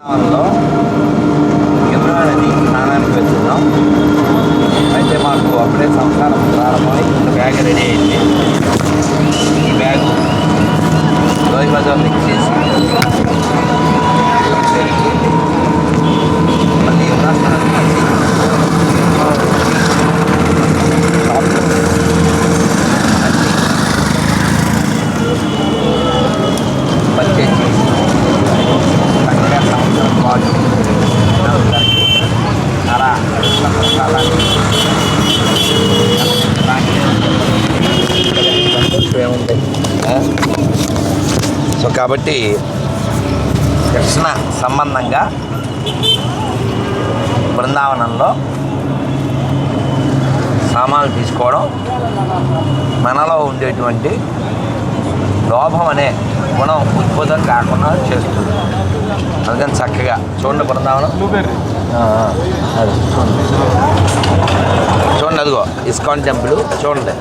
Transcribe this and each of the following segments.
లో యమునా నది స్నానానికి వెళ్తున్నాం. అయితే మాకు అప్పుడే సంసారం ప్రారంభమై బ్యాగ్ రెడీ అయింది. ఈ బ్యాగ్ లోయ బజార్ ఇచ్చేసి మళ్ళీ యమునా స్నానానికి షాప్లో అన్నీ పర్చేజ్ చేసి చక్కగా సంవత్సరం పాటు అందరికీ అలా సంతోషాలని సంతోషం ఏముంది ఆ? సో కాబట్టి కృష్ణ సంబంధంగా బృందావనంలో సామాన్లు తీసుకోవడం మనలో ఉండేటువంటి లోభం అనే గుణం ఉద్భుతం కాకుండా చేస్తుంది. అందుకని చక్కగా చూడండి బృందావనం. అది చూడండి. చూడండి అదిగో ఇస్కాన్ టెంపుల్ చూడండి.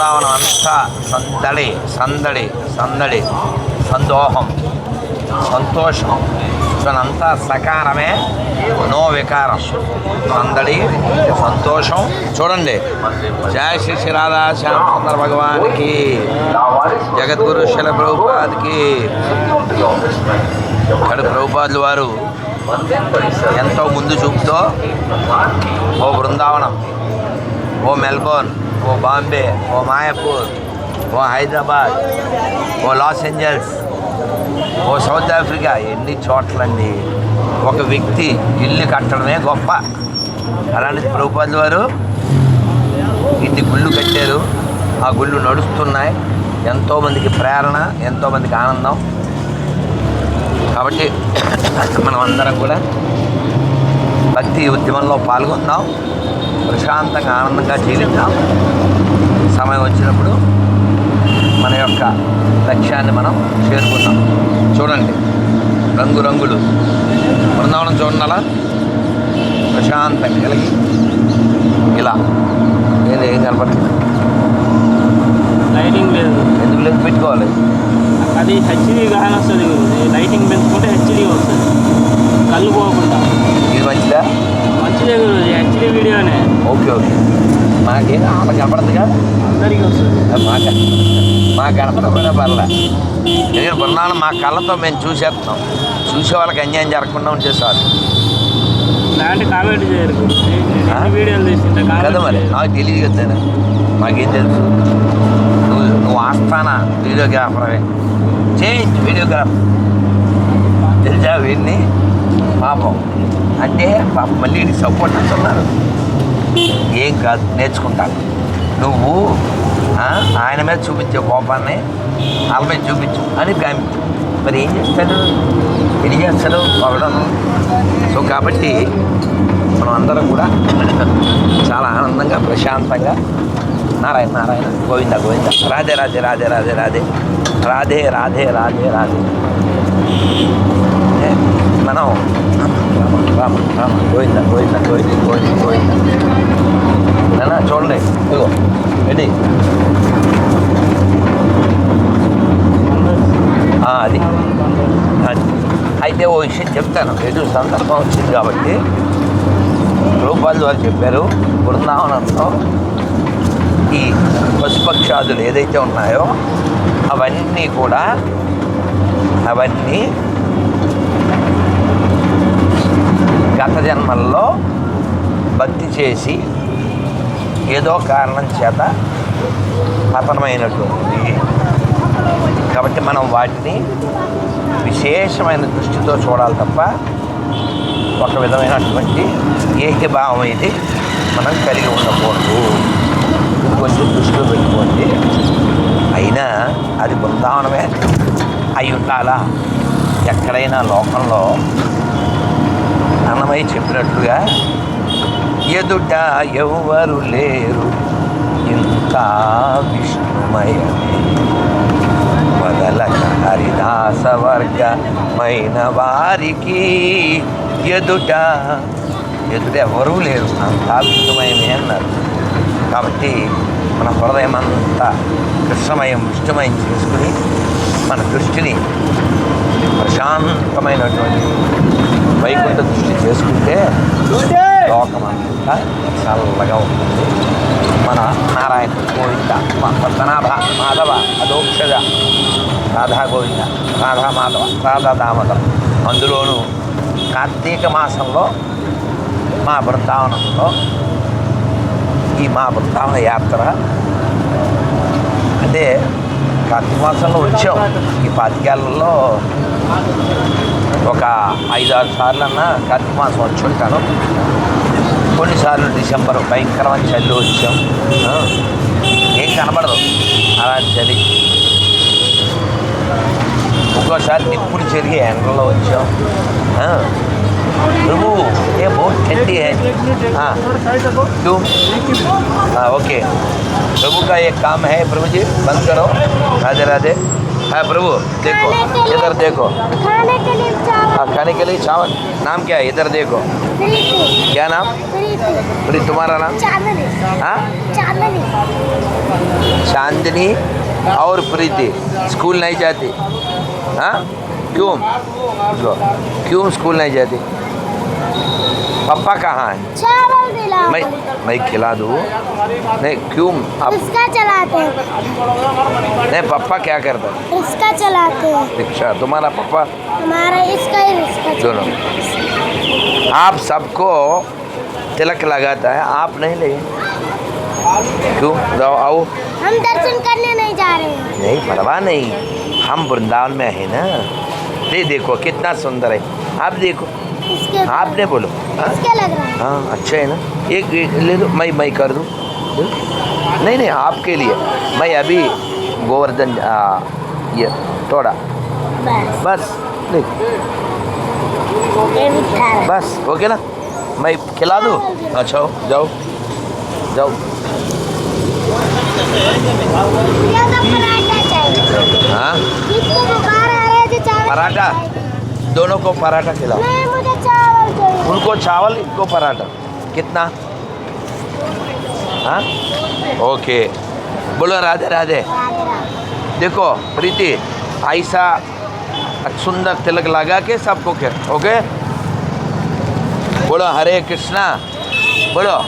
బృందావనం అంతా సందడి సందడి సందడి సందోహం సంతోషం తనంతా సకారమే నో వికారం సందడి సంతోషం చూడండి జయ శ్రీ శ్రీ రాధా శ్యామచంద్ర భగవానికి జగద్గురు శిల ప్రభుపాదికి ఇక్కడ ప్రభుపాదులు వారు ఎంతో ముందు చూపుతో ఓ బృందావనం ఓ మెల్బోర్న్ ఓ బాంబే ఓ మాయాపూర్ ఓ హైదరాబాద్ ఓ లాస్ ఏంజల్స్ ఓ సౌత్ ఆఫ్రికా. ఎన్ని చోట్లండి. ఒక వ్యక్తి ఇల్లు కట్టడమే గొప్ప. అలాంటిది ప్రభుపాద వారు ఇన్ని గుళ్ళు కట్టారు. ఆ గుళ్ళు నడుస్తున్నాయి. ఎంతోమందికి ప్రేరణ ఎంతోమందికి ఆనందం. కాబట్టి మనం అందరం కూడా భక్తి ఉద్యమంలో పాల్గొందాం. ప్రశాంతంగా ఆనందంగా జీవిద్దాం. సమయం వచ్చినప్పుడు మన యొక్క లక్ష్యాన్ని మనం చేరుకుందాం. చూడండి రంగురంగులు. బృందావనం చూడండి అలా ప్రశాంతంగా కలిగి ఇలా. ఏది ఏం కనపడుతుంది లైటింగ్ లేదు. ఎందుకు లేదు? పెట్టుకోవాలి. అది హెచ్డి గాని వస్తుంది. లైటింగ్ పెంచుకుంటే హెచ్డి వస్తుంది. కళ్ళు పోకుండా. ఇది మంచిదా? మంచిదే హెచ్డి వీడియోనే. Okay okay. మాకేం ఆమె కనపడదుగా? అందరికీ వస్తుంది. మాక. మా కనపడకపోయినా పర్లే. ఎందుకంటే బృందావనం మా కళ్ళతో మేము చూసేస్తున్నాం. చూసే వాళ్ళకి అన్యాయం జరగకుండా ఉంటే చాలు. ఇలాంటి కామెంట్ చేయరు. వీడియోలు తీసింటే కదా మరి? నాకు తెలియదు కదా. మాకేం తెలుసు? నువ్వు నువ్వు ఆస్థాన వీడియోగ్రాఫర్వే? Change videographer. తెలుసా వీడిని? పాపం. అంటే పాప మళ్ళీ వీడికి సపోర్ట్ అంటున్నారు ఏం కాదు నేర్చుకుంటాను. నువ్వు ఆయన మీద చూపించే కోపాన్ని వాళ్ళ మీద చూపించు అని గామి మరి ఏం చేస్తాడు? ఏం చేస్తాడు? పొగడం సో కాబట్టి మనం అందరం కూడా చాలా ఆనందంగా ప్రశాంతంగా నారాయణ నారాయణ గోవింద గోవింద రాధే రాధే రాధే రాధే రాధే రాధే రాధే రాధే రాధే. మనం రామ రామ రామ గోవింద గోవింద గోవింద గోవింద గోవింద నాన్న చూడండి ఇదిగో రెడీ అది అది. అయితే ఓ విషయం చెప్తాను ఎటు సందర్భం వచ్చింది కాబట్టి రూపాయలు వారు చెప్పారు బృందావనంలో ఈ పశుపక్షాదులు ఏదైతే ఉన్నాయో అవన్నీ కూడా అవన్నీ గత జన్మల్లో భక్తి చేసి ఏదో కారణం చేత పతనమైనటువంటి. కాబట్టి మనం వాటిని విశేషమైన దృష్టితో చూడాలి తప్ప ఒక విధమైనటువంటి ఏకభావం ఇది మనం కలిగి ఉండకూడదు. కొంచెం దృష్టిలో పెట్టుకోండి. అయినా అది బృందావనమే అయి ఉండాలా? ఎక్కడైనా లోకంలో అన్నమయ్య చెప్పినట్లుగా ఎదుట ఎవరు లేరు ఇంకా విష్ణుమయమే. మొదలక హరిదాస వర్గమైన వారికి ఎదుట ఎదుట ఎవరూ లేరు అంతా విష్ణుమయమే అన్నారు. కాబట్టి మన హృదయం అంతా కృష్ణమయం విష్ణుమయం చేసుకుని మన దృష్టిని ప్రశాంతమైనటువంటి వైకుంఠ దృష్టి చేసుకుంటే లోకం అంతా చల్లగా ఉంటుంది. మన నారాయణ గోవింద పద్మనాభ మాధవ అదోక్షజ రాధా గోవింద రాధా మాధవ రాధా దామోదర. అందులోనూ కార్తీక మాసంలో మా బృందావనంలో ఈ మా బృందావన యాత్ర అంటే కార్తీక మాసంలో వచ్చాం. ఈ పాతికేళ్ళలో ఒక ఐదారు సార్లు అన్నా కార్తీక మాసం వచ్చి ఉంటాను కొన్నిసార్లు డిసెంబర్ భయంకరమైన చలి వచ్చాం ఆ, ఏం కనబడదు అలాంటి చలి ఒక్కోసారి నిప్పులు చెరిగి ఎండలో వచ్చాం ఆ, ప్రభు ఏ బహుత్ ठंडी है हाँ क्यों हाँ ओके प्रभु का एक काम है प्रभु जी बंद करो राधे राधे हाँ प्रभु देखो इधर देखो। खाने के लिए चावल। हाँ खाने के लिए चावल? नाम क्या है? इधर देखो। क्या नाम? प्रीति। तुम्हारा नाम? चांदनी। हाँ? चांदनी। चांदनी और प्रीति। स्कूल नहीं जाती। हाँ? क्यों? क्यों स्कूल नहीं जाती? पापा कहाँ है? मैं मैं खिला दूँ? नहीं क्यों? आप इसका चलाते हैं। नहीं पापा क्या करता? है इसका चलाते हैं। रिक्शा तुम्हारा पापा? हमारा इसका ही इसका दोनों। आप सबको तिलक लगाता है आप नहीं लगे क्यों? जाओ आओ। हम दर्शन करने नहीं जा रहे हैं। नहीं परवाह नहीं। हम वृंदावन में है ना। ये देखो कितना सुंदर है। आप देखो। आपने बोलो। हाँ लग रहा है। हाँ अच्छा है ना। एक, एक ले लो मैं मैं कर दूँ। नहीं नहीं आपके लिए। मैं अभी गोवर्धन आ, ये थोड़ा। बस। बस नहीं। बस ओके ना? मैं खिला दूँ? अच्छा जाओ। जाओ। है। या तो हाँ? है पराठा? दोनों को पराठा खिलाओ नहीं मुझे चावल चाहिए उनको चावल, इनको पराठा। कितना? हाँ? ओके। बोलो, राधे राधे। देखो, प्रीति, ऐसा सुंदर तिलक लगा के सबको के ओके? बोलो, हरे कृष्णा। बोलो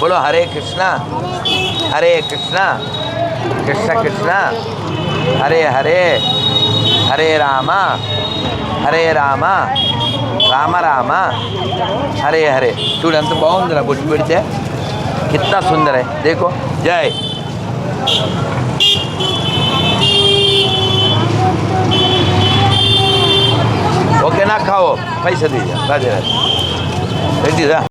बोलो, हरे कृष्णा। हरे कृष्णा। कृष्ण, कृष्णा। हरे हरे। हरे रामा। हरे రామా राम राम। हरे हरे। चूड़ तो बहुत बुट पड़ते कितना सुंदर है। देखो। जय। ओके, ना खाओ। पैसे दीजिए।